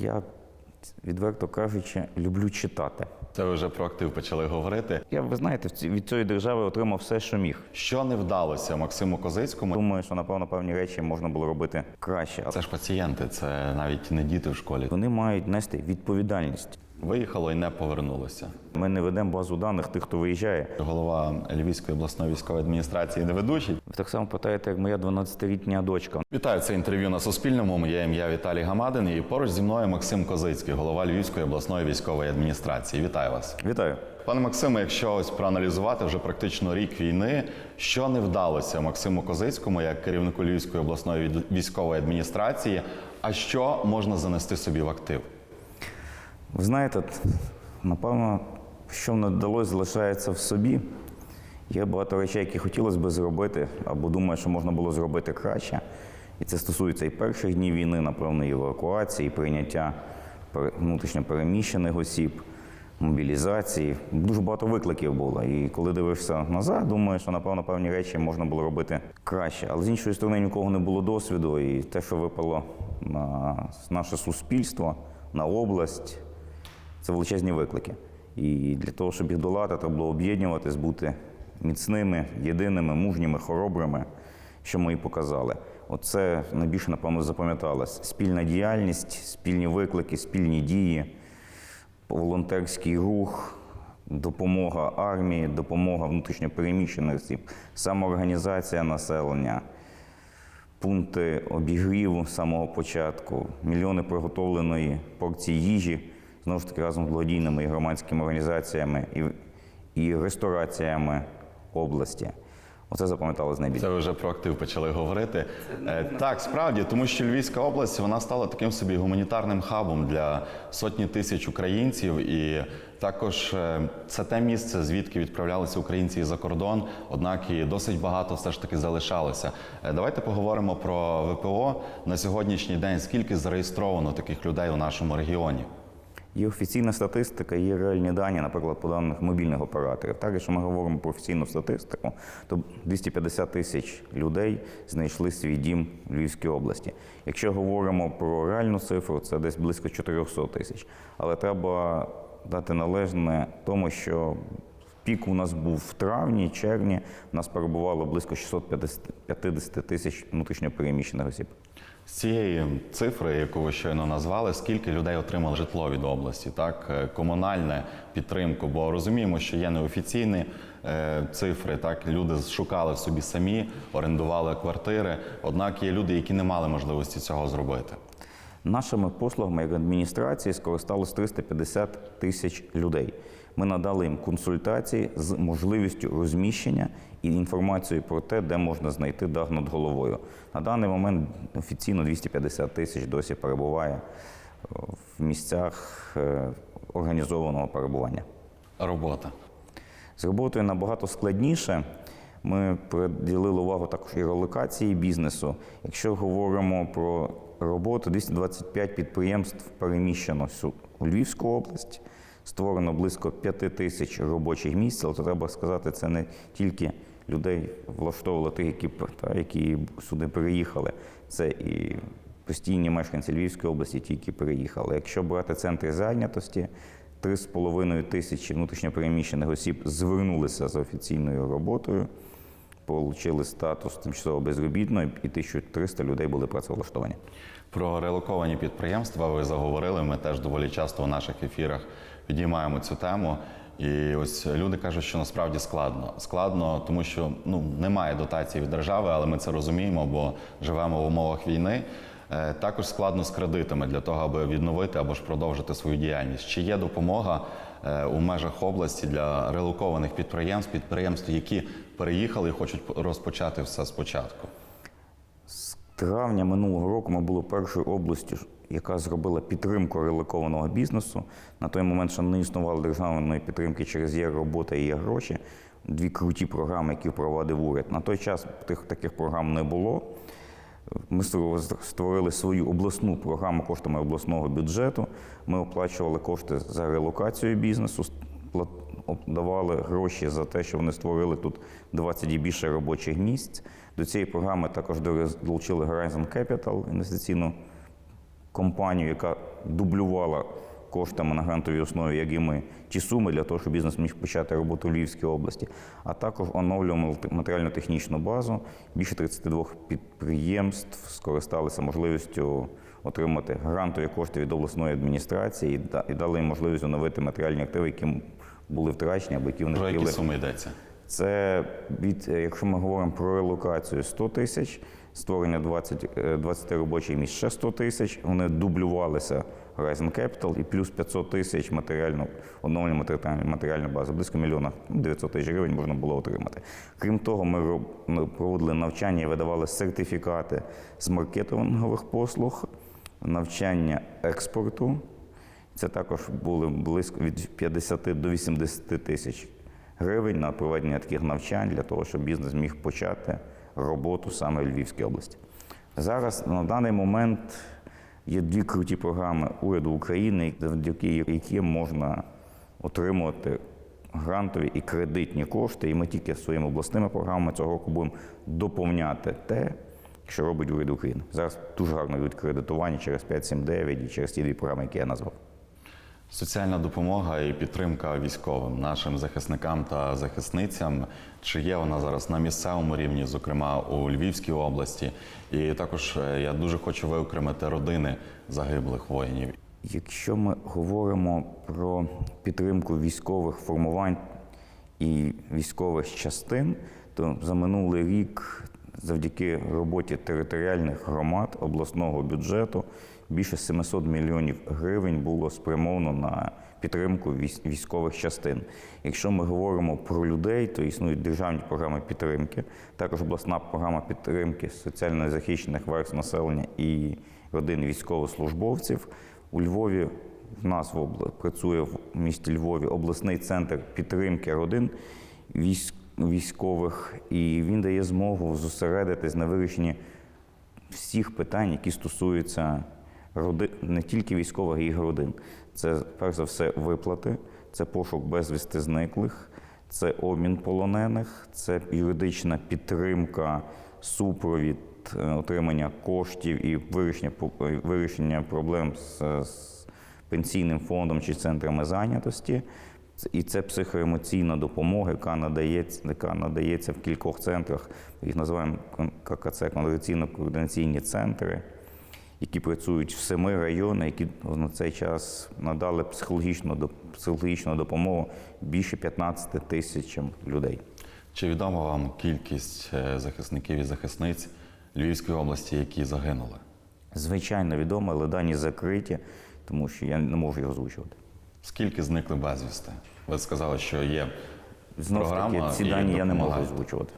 Я, відверто кажучи, люблю читати. Це ви вже про актив почали говорити. Я, ви знаєте, від цієї держави отримав все, що міг. Що не вдалося Максиму Козицькому? Думаю, що напевно певні речі можна було робити краще. Це ж пацієнти, це навіть не діти в школі. вони мають нести відповідальність. Виїхало і не повернулося. Ми не ведемо базу даних тих, хто виїжджає. Голова Львівської обласної військової адміністрації не ведучий. Ви так само питаєте, як моя 12-літня дочка. Вітаю це інтерв'ю на Суспільному. Моє ім'я Віталій Гамадин. І поруч зі мною Максим Козицький, голова Львівської обласної військової адміністрації. Вітаю вас. Вітаю. Пане Максиме, якщо ось проаналізувати вже практично рік війни, що не вдалося Максиму Козицькому як керівнику Львівської обласної військової адміністрації, а що можна занести собі в актив? Ви знаєте, напевно, що не вдалося, залишається в собі. Є багато речей, які хотілося б зробити, або думаю, що можна було зробити краще. І це стосується і перших днів війни, напевно, і евакуації, і прийняття пере- внутрішньо переміщених осіб, мобілізації. Дуже багато викликів було. І коли дивишся назад, думаю, що напевно певні речі можна було робити краще. Але з іншої сторони, нікого не було досвіду, і те, що випало на наше суспільство, на область, це величезні виклики. І для того, щоб їх долати, треба було об'єднуватись, бути міцними, єдиними, мужніми, хоробрими, що ми і показали. Оце найбільше, напевно, запам'яталось. Спільна діяльність, спільні виклики, спільні дії, волонтерський рух, допомога армії, допомога внутрішньопереміщених осіб, самоорганізація населення пункти обігріву самого початку, мільйони приготовленої порції їжі, знову ж таки разом з благодійними і громадськими організаціями і, і рестораціями області. Оце запам'яталось найбільше. Це вже про актив почали говорити. Е, Так, справді, тому що Львівська область вона стала таким собі гуманітарним хабом для сотні тисяч українців, і також е, це те місце, звідки відправлялися українці за кордон. Однак і досить багато все ж таки залишалося. Е, Давайте поговоримо про ВПО на сьогоднішній день. Скільки зареєстровано таких людей у нашому регіоні? Є офіційна статистика, є реальні дані, наприклад, по даних мобільних операторів. Так, якщо ми говоримо про офіційну статистику, то 250 тисяч людей знайшли свій дім в Львівській області. Якщо говоримо про реальну цифру, це десь близько 400 тисяч. Але треба дати належне тому, що пік у нас був в травні, червні, у нас перебувало близько 650 тисяч внутрішньопереміщених осіб. З цієї цифри, яку ви щойно назвали, скільки людей отримали житло від області, так Е, комунальне підтримку, бо розуміємо, що є неофіційні е, цифри. Так люди шукали собі самі, орендували квартири. Однак є люди, які не мали можливості цього зробити. Нашими послугами як адміністрації скористалось 350 тисяч людей. Ми надали їм консультації з можливістю розміщення і інформацією про те, де можна знайти дах над головою. На даний момент офіційно 250 тисяч досі перебуває е, в місцях е, організованого перебування. Робота. З роботою набагато складніше. Ми приділили увагу також і релокації бізнесу. Якщо говоримо про роботу, 225 підприємств переміщено у Львівську область, створено близько 5 тисяч робочих місць, але треба сказати, це не тільки людей влаштовували тих, які, та, які сюди переїхали. Це і постійні мешканці Львівської області, ті, які переїхали. Якщо брати центри зайнятості, 3,5 тисячі внутрішньопереміщених осіб звернулися за офіційною роботою, отримали статус тимчасово безробітної, і 1300 людей були працевлаштовані. Про релоковані підприємства ви заговорили. Ми теж доволі часто у наших ефірах підіймаємо цю тему. І ось люди кажуть, що насправді складно. Складно, тому що ну немає дотації від держави, але ми це розуміємо, бо живемо в умовах війни. Е, Також складно з кредитами для того, аби відновити або ж продовжити свою діяльність. Чи є допомога е, у межах області для релокованих підприємств, підприємств, які переїхали і хочуть розпочати все спочатку? Травня минулого року ми були першою областю, яка зробила підтримку релокованого бізнесу. На той момент ще не існувало державної підтримки через є робота і є гроші. Дві круті програми, які впровадив уряд. На той час тих таких програм не було. Ми створили свою обласну програму коштами обласного бюджету. Ми оплачували кошти за релокацію бізнесу, давали гроші за те, що вони створили тут 20 і більше робочих місць. До цієї програми також долучили Horizon Capital, інвестиційну компанію, яка дублювала коштами на грантовій основі, як і ми, ті суми для того, щоб бізнес міг почати роботу в Львівській області. А також оновлюємо матеріально-технічну базу. Більше 32 підприємств скористалися можливістю отримати грантові кошти від обласної адміністрації і да- і дали їм можливість оновити матеріальні активи, які були втрачені або які вони Про які суми йдеться? Це від, е, якщо ми говоримо про релокацію 100 тисяч, створення 20, е, 20 робочих місць ще 100 тисяч, вони дублювалися Horizon Capital і плюс 500 тисяч матеріально, оновлення матеріальної матеріальної бази, близько мільйона 900 тисяч гривень можна було отримати. Крім того, ми проводили навчання і видавали сертифікати з маркетингових послуг, навчання експорту. Це також були близько від 50 до 80 тисяч гривень на проведення таких навчань для того, щоб бізнес міг почати роботу саме в Львівській області. Зараз на даний момент є дві круті програми уряду України, завдяки яким можна отримувати грантові і кредитні кошти. І ми тільки своїми обласними програмами цього року будемо доповняти те, що робить уряд України. Зараз дуже гарно йдуть кредитування через 579 і через ті дві програми, які я назвав. Соціальна допомога і підтримка військовим, нашим захисникам та захисницям. Чи є вона зараз на місцевому рівні, зокрема у Львівській області? І також е, я дуже хочу виокремити родини загиблих воїнів. Якщо ми говоримо про підтримку військових формувань і військових частин, то за минулий рік, завдяки роботі територіальних громад обласного бюджету, більше 700 мільйонів гривень було спрямовано на підтримку військ- військових частин. Якщо ми говоримо про людей, то існують державні програми підтримки, також обласна програма підтримки соціально захищених верств населення і родин військовослужбовців. У Львові в нас в обла... працює в місті Львові обласний центр підтримки родин військ... військових, і він дає змогу зосередитись на вирішенні всіх питань, які стосуються роди... не тільки військових а їх родин. Це перш за все виплати, це пошук безвісти зниклих, це обмін полонених, це юридична підтримка, супровід е, отримання коштів і вирішення, е, вирішення проблем з, з пенсійним фондом чи центрами зайнятості. І це психоемоційна допомога, яка надається, яка надається в кількох центрах. Їх називаємо ККЦ координаційно-координаційні центри, які працюють в семи районах, які на цей час надали психологічну, психологічну допомогу більше 15 тисячам людей. Чи відома вам кількість е, захисників і захисниць Львівської області, які загинули? Звичайно, відомо, але дані закриті, тому що я не можу їх озвучувати. Скільки зникли безвісти? Ви сказали, що є Знову ж таки, ці дані я не можу озвучувати.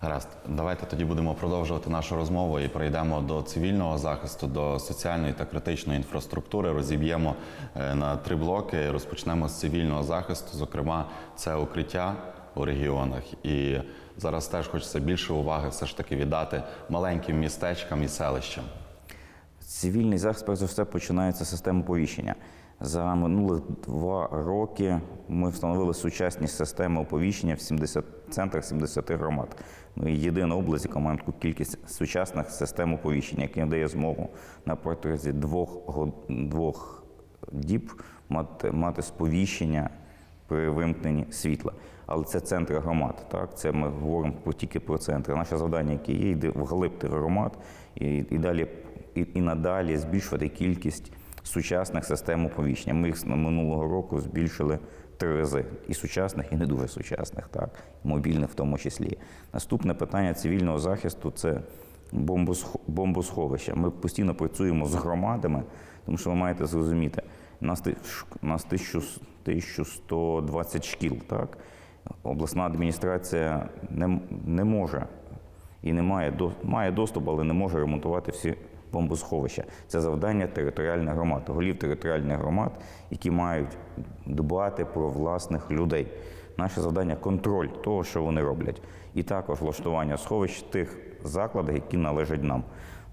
Гаразд, давайте тоді будемо продовжувати нашу розмову і перейдемо до цивільного захисту, до соціальної та критичної інфраструктури. Розіб'ємо е, на три блоки. Розпочнемо з цивільного захисту. Зокрема, це укриття у регіонах. І зараз теж хочеться більше уваги все ж таки віддати маленьким містечкам і селищам. Цивільний захист, перш за все, починається з системи оповіщення. За минулих два роки ми встановили сучасні системи оповіщення в 70 центрах 70 громад. Ми єдина область, яка має таку кількість сучасних систем оповіщення, які дає змогу на протязі двох, двох діб мати, мати сповіщення при вимкненні світла. Але це центри громад. Так? Це ми говоримо про, тільки про центри. Наше завдання, яке є, йде вглиб громад і, і далі і, і надалі збільшувати кількість сучасних систем оповіщення. Ми їх минулого року збільшили три рази. І сучасних, і не дуже сучасних, так, мобільних в тому числі. Наступне питання цивільного захисту це бомбосховища. Ми постійно працюємо з громадами, тому що ви маєте зрозуміти, у нас, у нас 1000 1120 шкіл, так? Обласна адміністрація не, не може і не має, має доступ, але не може ремонтувати всі бомбосховища. Це завдання територіальних громад, голів територіальних громад, які мають дбати про власних людей. Наше завдання контроль того, що вони роблять, і також влаштування сховищ в тих закладах, які належать нам.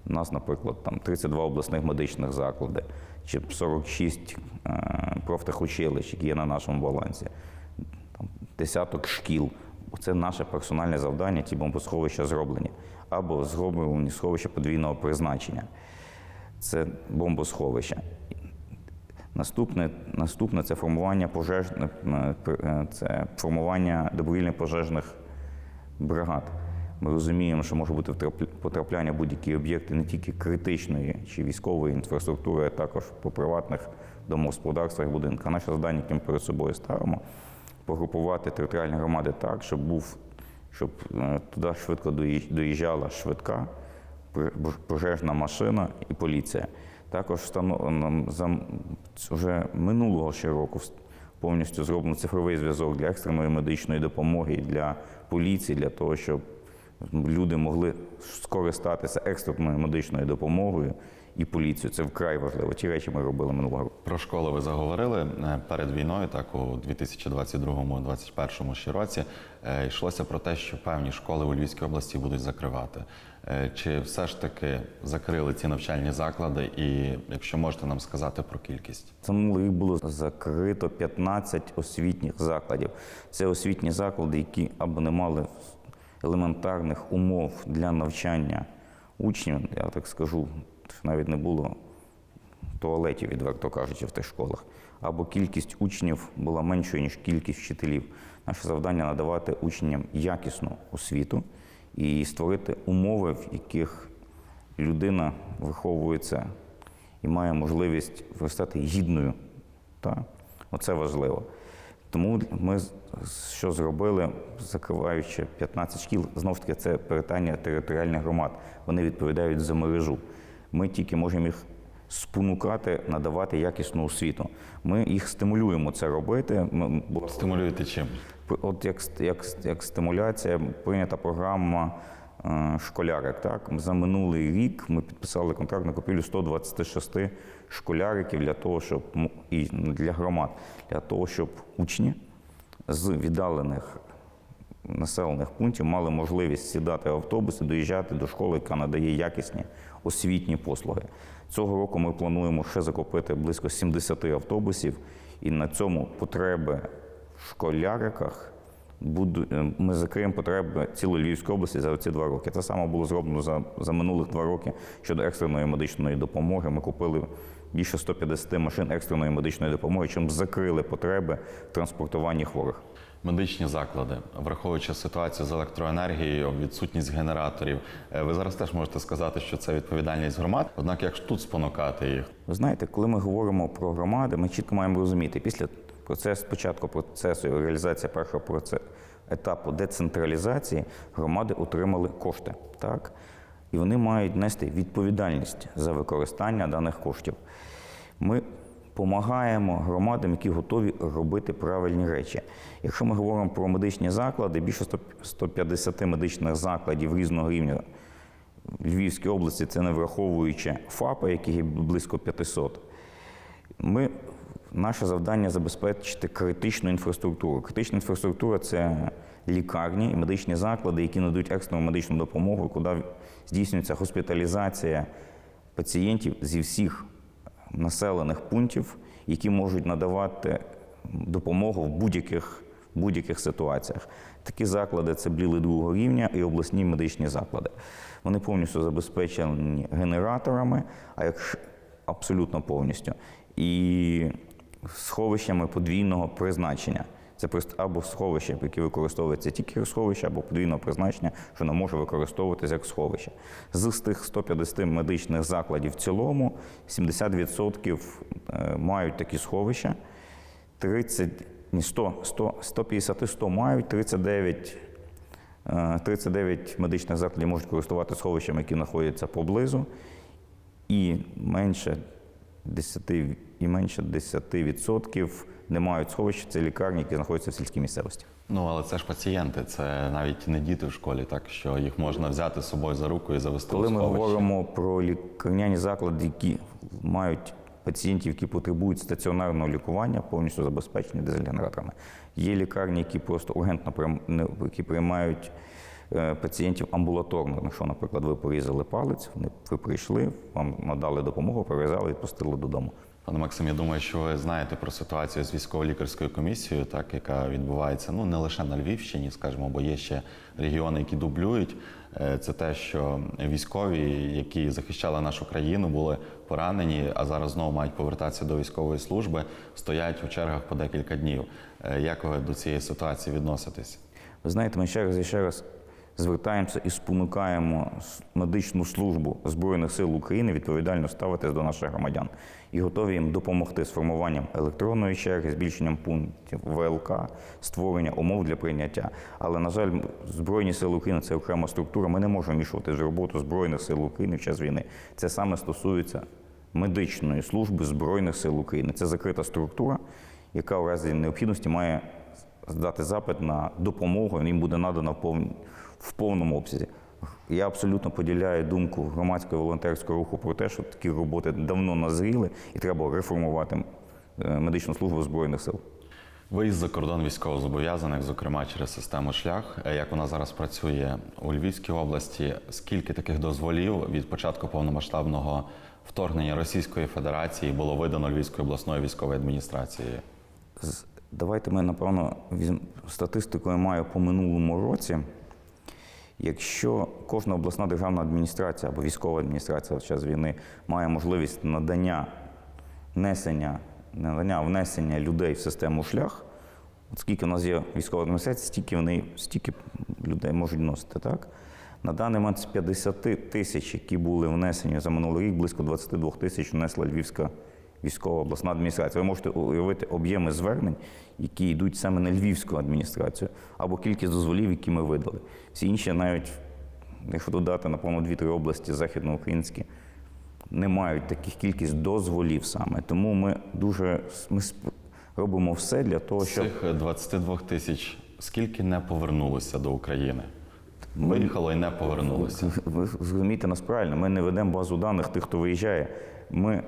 У нас, наприклад, там 32 обласних медичних заклади, чи 46 е, профтехучилищ, які є на нашому балансі там, десяток шкіл. Це наше персональне завдання, ці бомбосховища зроблені. Або зроблені сховища подвійного призначення. це бомбосховища. Наступне, наступне це формування пожежних, е, е, це формування добровільних пожежних бригад. Ми розуміємо, що може бути потрапляння будь-які об'єкти не тільки критичної чи військової інфраструктури, а також по приватних домогосподарствах і будинках. Наше завдання, яке перед собою ставимо, погрупувати територіальні громади так, щоб був, щоб е, туди швидко доїж- доїжджала швидка, пожежна машина і поліція. Також за вже минулого ще року повністю зроблено цифровий зв'язок для екстреної медичної допомоги для поліції, для того, щоб люди могли скористатися екстреною медичною допомогою і поліцією. Це вкрай важливо. Ті речі ми робили минулого року. Про школи ви заговорили Е, перед війною, так у 2022-2021 ще році йшлося про те, що певні школи у Львівській області будуть закривати. Е, Чи все ж таки закрили ці навчальні заклади? І якщо можете нам сказати про кількість? Минулий рік було закрито 15 освітніх закладів. Це освітні заклади, які або не мали елементарних умов для навчання учнів, я так скажу, навіть не було туалетів, відверто кажучи, в тих школах, або кількість учнів була меншою, ніж кількість вчителів. Наше завдання надавати учням якісну освіту і створити умови, в яких людина виховується і має можливість виростати гідною. Та? Оце важливо. Тому ми що зробили, закриваючи 15 шкіл, знову ж таки, це питання територіальних громад. Вони відповідають за мережу. Ми тільки можемо їх спонукати, надавати якісну освіту. Ми їх стимулюємо це робити. Ми- Стимулюєте чим? От як, як, як стимуляція прийнята програма е, школярик. Так? За минулий рік ми підписали контракт на купівлю 126 школяриків для того, щоб і для громад, для того, щоб учні з віддалених населених пунктів мали можливість сідати в автобуси, доїжджати до школи, яка надає якісні освітні послуги. Цього року ми плануємо ще закупити близько 70 автобусів, і на цьому потреби в школяриках буду- е, ми закриємо потреби цілої Львівської області за ці два роки. Це саме було зроблено за, за минулих два роки щодо екстреної медичної допомоги. Ми купили більше 150 машин екстреної медичної допомоги, чим закрили потреби в транспортуванні хворих. Медичні заклади, враховуючи ситуацію з електроенергією, відсутність генераторів, е, ви зараз теж можете сказати, що це відповідальність громад. Однак, як ж тут спонукати їх? Ви знаєте, коли ми говоримо про громади, ми чітко маємо розуміти, після процесу, спочатку процесу реалізації першого проце- етапу децентралізації громади отримали кошти. Так? І вони мають нести відповідальність за використання даних коштів. Ми допомагаємо громадам, які готові робити правильні речі. Якщо ми говоримо про медичні заклади, більше 100 150 медичних закладів різного рівня в Львівській області, це не враховуючи ФАПи, яких близько 500. Ми, наше завдання забезпечити критичну інфраструктуру. Критична інфраструктура це лікарні і медичні заклади, які надають екстрену медичну допомогу, куди здійснюється госпіталізація пацієнтів зі всіх населених пунктів, які можуть надавати допомогу в будь-яких будь-яких ситуаціях. Такі заклади це бліли другого рівня і обласні медичні заклади. Вони повністю забезпечені генераторами, а якщо абсолютно повністю, і сховищами подвійного призначення. Це просто або сховище, яке використовується тільки як сховище, або подвійного призначення, що не може використовуватися як сховище. З тих 150 медичних закладів в цілому 70% е, мають такі сховища, 30, ні, 100, 100, 150 100 мають, 39, е, 39 медичних закладів можуть користуватися сховищами, які знаходяться поблизу, і менше 10, і менше 10% не мають сховища, це лікарні, які знаходяться в сільській місцевості. Ну але це ж пацієнти, це навіть не діти в школі, так що їх можна взяти з собою за руку і завести Коли у ми говоримо про лікарняні заклади, які мають пацієнтів, які потребують стаціонарного лікування, повністю забезпечені дизель-генераторами. Є лікарні, які просто ургентно які приймають е, пацієнтів амбулаторно. Якщо, наприклад, ви порізали палець, вони ви прийшли, вам надали допомогу, перев'язали, відпустили додому. Пане Максим, я думаю, що ви знаєте про ситуацію з військово-лікарською комісією, так яка відбувається ну не лише на Львівщині, скажімо, бо є ще регіони, які дублюють. Е, Це те, що військові, які захищали нашу країну, були поранені, а зараз знову мають повертатися до військової служби, стоять у чергах по декілька днів. Е, Як ви до цієї ситуації відноситесь? Ви знаєте, ми ще раз і ще раз звертаємося і спонукаємо медичну службу Збройних сил України відповідально ставитись до наших громадян і готові їм допомогти з формуванням електронної черги, збільшенням пунктів ВЛК, створення умов для прийняття. Але, на жаль, Збройні сили України це окрема структура. Ми не можемо вмішувати в роботу Збройних сил України в час війни. Це саме стосується медичної служби Збройних сил України. Це закрита структура, яка у разі необхідності має здати запит на допомогу, їм буде надана в, повн- в повному обсязі. Я абсолютно поділяю думку громадського волонтерського руху про те, що такі роботи давно назріли і треба реформувати е, медичну службу Збройних сил. Виїзд за кордон військовозобов'язаних, зокрема через систему шлях, Е, як вона зараз працює у Львівській області. Скільки таких дозволів від початку повномасштабного вторгнення Російської Федерації було видано Львівською обласною військовою адміністрацією? З- Давайте ми, напевно, я маю по минулому році. Якщо кожна обласна державна адміністрація або військова адміністрація в час війни має можливість надання несення, надання внесення людей в систему шлях, от скільки в нас є військова адміністрація, стільки вони стільки людей можуть вносити, так? На даний момент з 50 тисяч, які були внесені за минулий рік, близько 22 тисяч внесла Львівська військова обласна адміністрація. Ви можете уявити об'єми звернень, які йдуть саме на Львівську адміністрацію, або кількість дозволів, які ми видали. Всі інші, навіть якщо додати, напевно, дві-три області західноукраїнські, не мають таких кількість дозволів саме. Тому ми дуже ми робимо все для того, З щоб цих 22 тисяч скільки не повернулося до України? Виїхало і не повернулося. Ви зрозумієте нас правильно, ми не ведемо базу даних тих, хто виїжджає. Ми,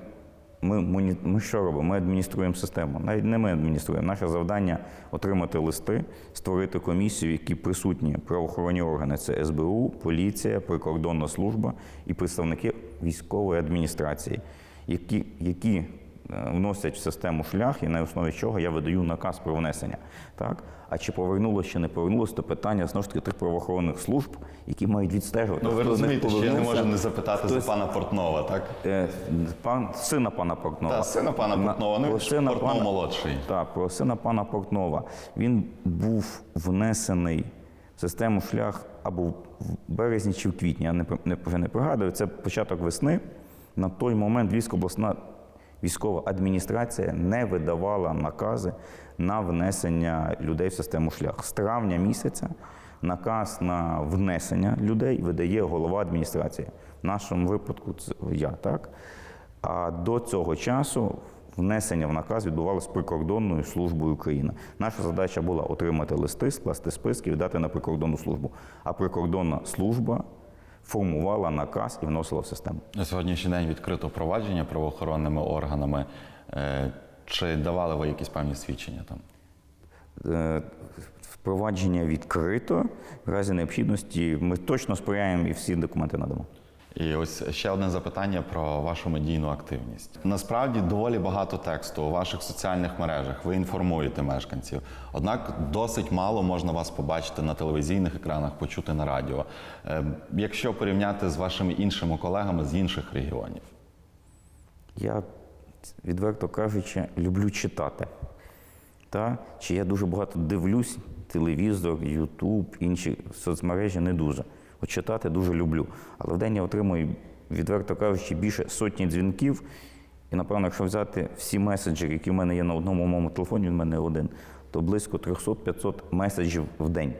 ми, ми, ми що робимо? Ми адмініструємо систему. Навіть не ми адмініструємо. Наше завдання отримати листи, створити комісію, які присутні правоохоронні органи. Це СБУ, поліція, прикордонна служба і представники військової адміністрації, які, які вносять в систему шлях, і на основі чого я видаю наказ про внесення. Так? А чи повернулося, чи не повернулося, то питання знову ж таки тих правоохоронних служб, які мають відстежувати. Ну ви хто розумієте, що я не можу не запитати за пана Портнова, так? Е, Пан сина пана Портнова. Та, сина пана Портнова, ну, про сина Портнов пана- молодший. Так, про сина пана Портнова. Він був внесений в систему шлях або в березні чи в квітні. Я не, не, вже не пригадую. Це початок весни. На той момент Львівська обласна військова адміністрація не видавала накази на внесення людей в систему шлях. З травня місяця наказ на внесення людей видає голова адміністрації. В нашому випадку це я, так? А до цього часу внесення в наказ відбувалося прикордонною службою України. Наша задача була отримати листи, скласти списки, віддати на прикордонну службу. А прикордонна служба формувала наказ і вносила в систему. На сьогоднішній день відкрито провадження правоохоронними органами. Е, Чи давали ви якісь певні свідчення там? Е, Впровадження відкрито. В разі необхідності ми точно сприяємо і всі документи надамо. І ось ще одне запитання про вашу медійну активність. Насправді доволі багато тексту у ваших соціальних мережах. Ви інформуєте мешканців. Однак досить мало можна вас побачити на телевізійних екранах, почути на радіо. Е, Якщо порівняти з вашими іншими колегами з інших регіонів. Я, відверто кажучи, люблю читати. Та? Чи я дуже багато дивлюсь, телевізор, Ютуб, інші соцмережі не дуже. От читати дуже люблю. Але в день я отримую, відверто кажучи, більше сотні дзвінків. І, напевно, якщо взяти всі меседжі, які в мене є на одному моєму телефоні, в мене один, то близько 300-500 меседжів в день.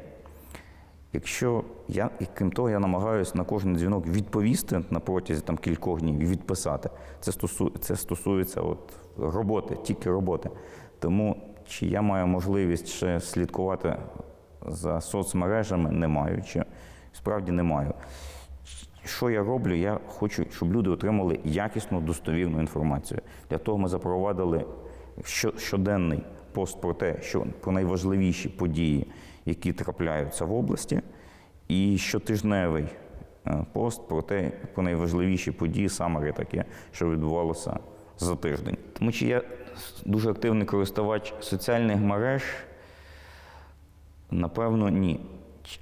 Якщо я, і крім того, я намагаюся на кожен дзвінок відповісти на протязі там, кількох днів і відписати. Це, стосу, це стосується от, роботи, тільки роботи. Тому чи я маю можливість ще слідкувати за соцмережами, не маю. Чи справді не маю. Що я роблю? Я хочу, щоб люди отримали якісну достовірну інформацію. Для того ми запровадили щоденний пост про те, що про найважливіші події, які трапляються в області, і щотижневий е, пост про те, про найважливіші події, саме таке, що відбувалося за тиждень. Тому що я дуже активний користувач соціальних мереж, Напевно, ні.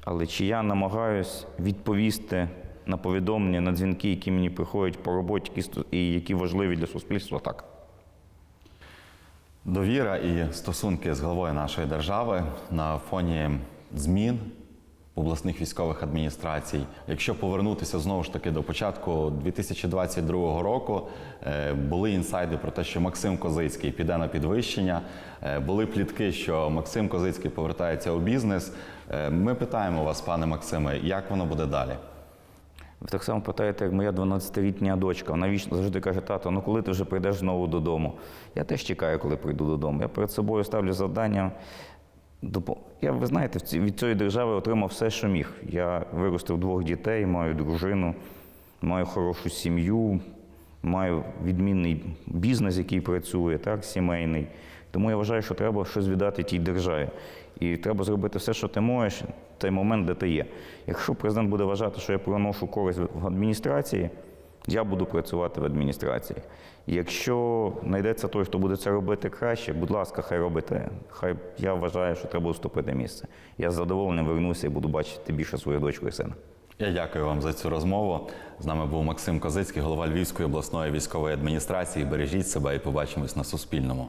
Але чи я намагаюсь відповісти на повідомлення, на дзвінки, які мені приходять по роботі, і які важливі для суспільства, так. Довіра і стосунки з головою нашої держави на фоні змін обласних військових адміністрацій. Якщо повернутися знову ж таки до початку 2022 року, е, були інсайди про те, що Максим Козицький піде на підвищення. е, Були плітки, що Максим Козицький повертається у бізнес. Е, Ми питаємо вас, пане Максиме, як воно буде далі? Ви так само питаєте, як моя 12-літня дочка. Вона вічно завжди каже, тато, ну коли ти вже прийдеш знову додому? Я теж чекаю, коли прийду додому. Я перед собою ставлю завдання. Я, ви знаєте, від цієї держави отримав все, що міг. Я виростив двох дітей, маю дружину, маю хорошу сім'ю, маю відмінний бізнес, який працює, так, сімейний. Тому я вважаю, що треба щось віддати тій державі. І треба зробити все, що ти можеш, той момент, де ти є. Якщо президент буде вважати, що я приношу користь в адміністрації, я буду працювати в адміністрації. Якщо знайдеться той, хто буде це робити краще, будь ласка, хай робите. Хай я вважаю, що треба уступити місце. Я з задоволенням вернуся і буду бачити більше свою дочку і сина. Я дякую вам за цю розмову. З нами був Максим Козицький, голова Львівської обласної військової адміністрації. Бережіть себе і побачимось на Суспільному.